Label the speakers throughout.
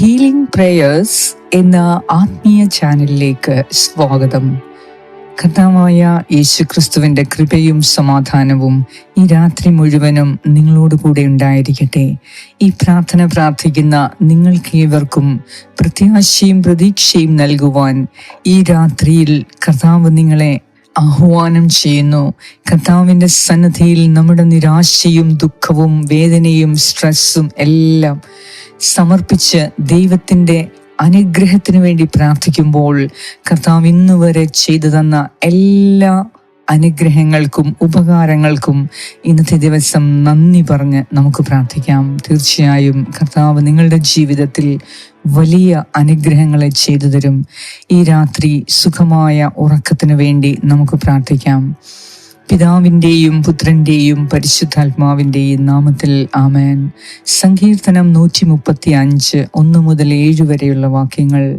Speaker 1: Healing prayers എന്ന ആത്മീയ ചാനലിലേക്ക് സ്വാഗതം. കർത്താവായ യേശുക്രിസ്തുവിന്റെ കൃപയും സമാധാനവും ഈ രാത്രി മുഴുവനും നിങ്ങളോട് കൂടെ ഉണ്ടായിരിക്കട്ടെ. ഈ പ്രാർത്ഥന പ്രാർത്ഥിക്കുന്ന നിങ്ങൾക്ക് ഏവർക്കും പ്രത്യാശയും പ്രതീക്ഷയും നൽകുവാൻ ഈ രാത്രിയിൽ കർത്താവ് നിങ്ങളെ ആഹ്വാനം ചെയ്യുന്നു. കർത്താവിന്റെ സന്നദ്ധിയിൽ നമ്മുടെ നിരാശയും ദുഃഖവും വേദനയും സ്ട്രെസ്സും എല്ലാം സമർപ്പിച്ച് ദൈവത്തിന്റെ അനുഗ്രഹത്തിന് വേണ്ടി പ്രാർത്ഥിക്കുമ്പോൾ കർത്താവ് ഇന്ന് വരെ ചെയ്തു തന്ന എല്ലാ അനുഗ്രഹങ്ങൾക്കും ഉപകാരങ്ങൾക്കും ഇന്നത്തെ ദിവസം നന്ദി പറഞ്ഞ് നമുക്ക് പ്രാർത്ഥിക്കാം. തീർച്ചയായും കർത്താവ് നിങ്ങളുടെ ജീവിതത്തിൽ വലിയ അനുഗ്രഹങ്ങളെ ചെയ്തു തരും. ഈ രാത്രി സുഖമായ ഉറക്കത്തിന് വേണ്ടി നമുക്ക് പ്രാർത്ഥിക്കാം. പിതാവിന്റെയും പുത്രന്റെയും പരിശുദ്ധാത്മാവിന്റെയും നാമത്തിൽ ആമേൻ. സങ്കീർത്തനം നൂറ്റി മുപ്പത്തി അഞ്ച് ഒന്ന് മുതൽ ഏഴ് വരെയുള്ള വാക്യങ്ങൾ.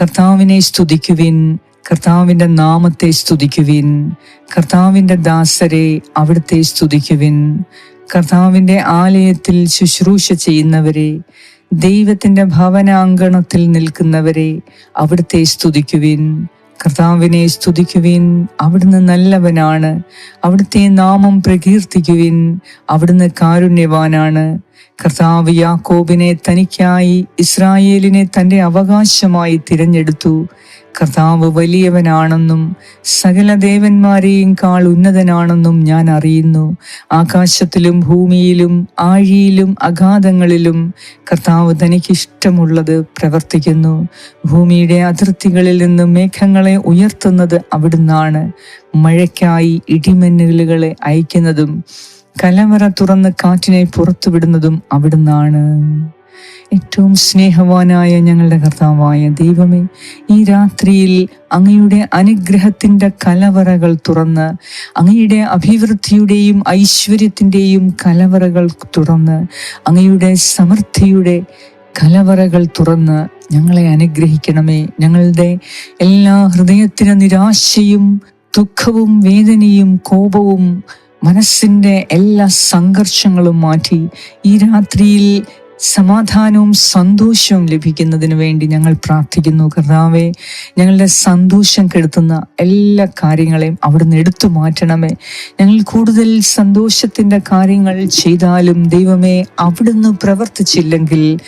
Speaker 1: കർത്താവിനെ സ്തുതിക്കുവിൻ കർത്താവിന്റെ നാമത്തെ സ്തുതിക്കുവിൻ കർത്താവിന്റെ ദാസരെ അവിടുത്തെ സ്തുതിക്കുവിൻ. കർത്താവിന്റെ ആലയത്തിൽ ശുശ്രൂഷ ചെയ്യുന്നവരെ ദൈവത്തിന്റെ ഭവനാങ്കണത്തിൽ നിൽക്കുന്നവരെ അവിടുത്തെ സ്തുതിക്കുവിൻ. കർത്താവിനെ സ്തുതിക്കുവിൻ. അവിടുന്ന് നല്ലവനാണ്. അവിടുത്തെ നാമം പ്രകീർത്തിക്കുവിൻ. അവിടുന്ന് കാരുണ്യവാനാണ്. കർത്താവ് യാക്കോബിനെ തനിക്കായി ഇസ്രായേലിനെ തന്റെ അവകാശമായി തിരഞ്ഞെടുത്തു. കർത്താവ് വലിയവനാണെന്നും സകല ദേവന്മാരെയും കാൾ ഉന്നതനാണെന്നും ഞാൻ അറിയുന്നു. ആകാശത്തിലും ഭൂമിയിലും ആഴിയിലും അഗാധങ്ങളിലും കർത്താവ് തനിക്കിഷ്ടമുള്ളത് പ്രവർത്തിക്കുന്നു. ഭൂമിയുടെ അതിർത്തികളിൽ നിന്ന് മേഘങ്ങളെ ഉയർത്തുന്നത് അവിടുന്നാണ്. മഴയ്ക്കായി ഇടിമിന്നലുകളെ അയക്കുന്നതും കലവറ തുറന്ന് കാറ്റിനെ പുറത്തുവിടുന്നതും അവിടുന്നാണ്. ഏറ്റവും സ്നേഹവാനായ ഞങ്ങളുടെ കർത്താവായ ദൈവമേ ഈ രാത്രിയിൽ അങ്ങയുടെ അനുഗ്രഹത്തിന്റെ കലവറകൾ തുറന്ന് അങ്ങയുടെ അഭിവൃദ്ധിയുടെയും ഐശ്വര്യത്തിന്റെയും കലവറകൾ തുറന്ന് അങ്ങയുടെ സമൃദ്ധിയുടെ കലവറകൾ തുറന്ന് ഞങ്ങളെ അനുഗ്രഹിക്കണമേ. ഞങ്ങളുടെ എല്ലാ ഹൃദയത്തിന് നിരാശയും ദുഃഖവും വേദനയും കോപവും മനസ്സിന്റെ എല്ലാ സംഘർഷങ്ങളും മാറ്റി ഈ രാത്രിയിൽ സമാധാനവും സന്തോഷവും ലഭിക്കുന്നതിന് വേണ്ടി ഞങ്ങൾ പ്രാർത്ഥിക്കുന്നു. കർത്താവെ ഞങ്ങളുടെ സന്തോഷം കെടുത്തുന്ന എല്ലാ കാര്യങ്ങളെയും അവിടുന്ന് എടുത്തു മാറ്റണമേ. ഞങ്ങൾ കൂടുതൽ സന്തോഷത്തിന്റെ കാര്യങ്ങൾ ചെയ്താലും ദൈവമേ അവിടുന്ന് പ്രവർത്തിച്ചില്ലെങ്കിൽ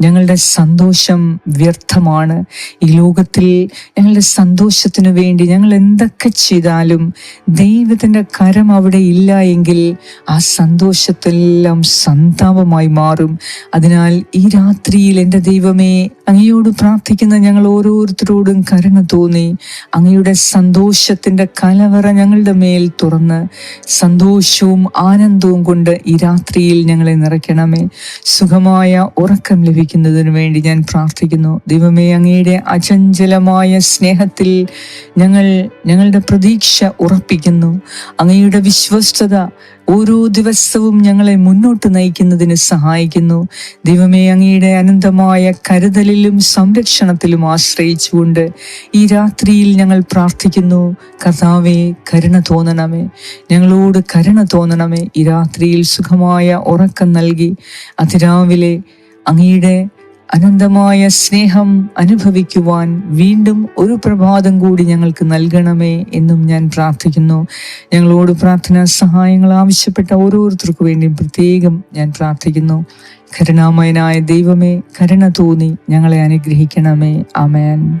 Speaker 1: ഞങ്ങളുടെ സന്തോഷം വ്യർത്ഥമാണ്. ഈ ലോകത്തിൽ ഞങ്ങളുടെ സന്തോഷത്തിനു വേണ്ടി ഞങ്ങൾ എന്തൊക്കെ ചെയ്താലും ദൈവത്തിന്റെ കരം അവിടെ ഇല്ല എങ്കിൽ ആ സന്തോഷത്തെല്ലാം സന്താപമായി മാറും. അതിനാൽ ഈ രാത്രിയിൽ എന്റെ ദൈവമേ അങ്ങയോട് പ്രാർത്ഥിക്കുന്ന ഞങ്ങൾ ഓരോരുത്തരോടും കരുണ തോന്നി. അങ്ങയുടെ സന്തോഷത്തിന്റെ കലവറ ഞങ്ങളുടെ മേൽ തുറന്ന് സന്തോഷവും ആനന്ദവും കൊണ്ട് ഈ രാത്രിയിൽ ഞങ്ങളെ നിറയ്ക്കണമേ. സുഖമായ ഉറക്കം ലഭിക്കുന്നതിന് വേണ്ടി ഞാൻ പ്രാർത്ഥിക്കുന്നു. ദൈവമേ അങ്ങയുടെ അചഞ്ചലമായ സ്നേഹത്തിൽ ഞങ്ങൾ ഞങ്ങളുടെ പ്രതീക്ഷ ഉറപ്പിക്കുന്നു. അങ്ങയുടെ വിശ്വസ്തത ഓരോ ദിവസവും ഞങ്ങളെ മുന്നോട്ട് നയിക്കുന്നതിന് സഹായിക്കുന്നു. ദൈവമേ അങ്ങയുടെ അനന്തമായ കരുതലിലും സംരക്ഷണത്തിലും ആശ്രയിച്ചുകൊണ്ട് ഈ രാത്രിയിൽ ഞങ്ങൾ പ്രാർത്ഥിക്കുന്നു. കർത്താവെ കരുണ തോന്നണമേ. ഞങ്ങളോട് കരുണ തോന്നണമേ. ഈ രാത്രിയിൽ സുഖമായ ഉറക്കം നൽകി അതിരാവിലെ അങ്ങയുടെ അനന്തമായ സ്നേഹം അനുഭവിക്കുവാൻ വീണ്ടും ഒരു പ്രഭാതം കൂടി ഞങ്ങൾക്ക് നൽകണമേ എന്നും ഞാൻ പ്രാർത്ഥിക്കുന്നു. ഞങ്ങളോട് പ്രാർത്ഥനാ സഹായങ്ങൾ ആവശ്യപ്പെട്ട ഓരോരുത്തർക്കു വേണ്ടിയും പ്രത്യേകം ഞാൻ പ്രാർത്ഥിക്കുന്നു. കരുണാമയനായ ദൈവമേ കരുണ തോന്നി ഞങ്ങളെ അനുഗ്രഹിക്കണമേ. അമേൻ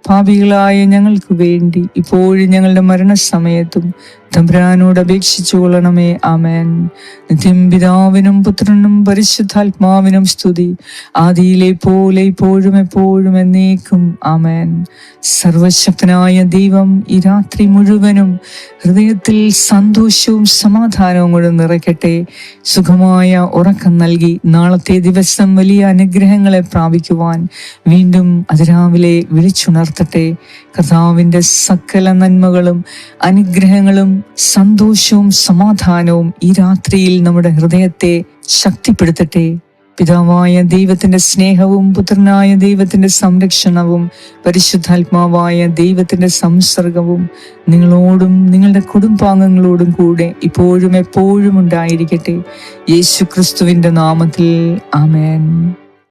Speaker 1: പാപികളായ ഞങ്ങൾക്ക് വേണ്ടി ഇപ്പോഴും ഞങ്ങളുടെ മരണസമയത്തും തമ്പുരാനോട് അപേക്ഷിച്ചു കൊള്ളണമേ. ആമേൻ. നിത്യം പിതാവിനും പുത്രനും പരിശുദ്ധാത്മാവിനും സ്തുതി. ആദിയിലെ പോലെ ഇപ്പോഴും എപ്പോഴും എന്നേക്കും. ആമേൻ. സർവശക്തനായ ദൈവം ഈ രാത്രി മുഴുവനും ഹൃദയത്തിൽ സന്തോഷവും സമാധാനവും കൂടെ നിറയ്ക്കട്ടെ. സുഖമായ ഉറക്കം നൽകി നാളത്തെ ദിവസം വലിയ അനുഗ്രഹങ്ങളെ പ്രാപിക്കുവാൻ വീണ്ടും അതിരാവിലെ വിളിച്ചുണർത്തട്ടെ കർത്താവിന്റെ സകല നന്മകളും അനുഗ്രഹങ്ങളും സന്തോഷവും സമാധാനവും ഈ രാത്രിയിൽ നമ്മുടെ ഹൃദയത്തെ ശക്തിപ്പെടുത്തട്ടെ. പിതാവായ ദൈവത്തിന്റെ സ്നേഹവും പുത്രനായ ദൈവത്തിന്റെ സംരക്ഷണവും പരിശുദ്ധാത്മാവായ ദൈവത്തിന്റെ സംസർഗവും നിങ്ങളോടും നിങ്ങളുടെ കുടുംബാംഗങ്ങളോടും കൂടെ ഇപ്പോഴും എപ്പോഴും ഉണ്ടായിരിക്കട്ടെ. യേശു ക്രിസ്തുവിന്റെ നാമത്തിൽ ആമേൻ.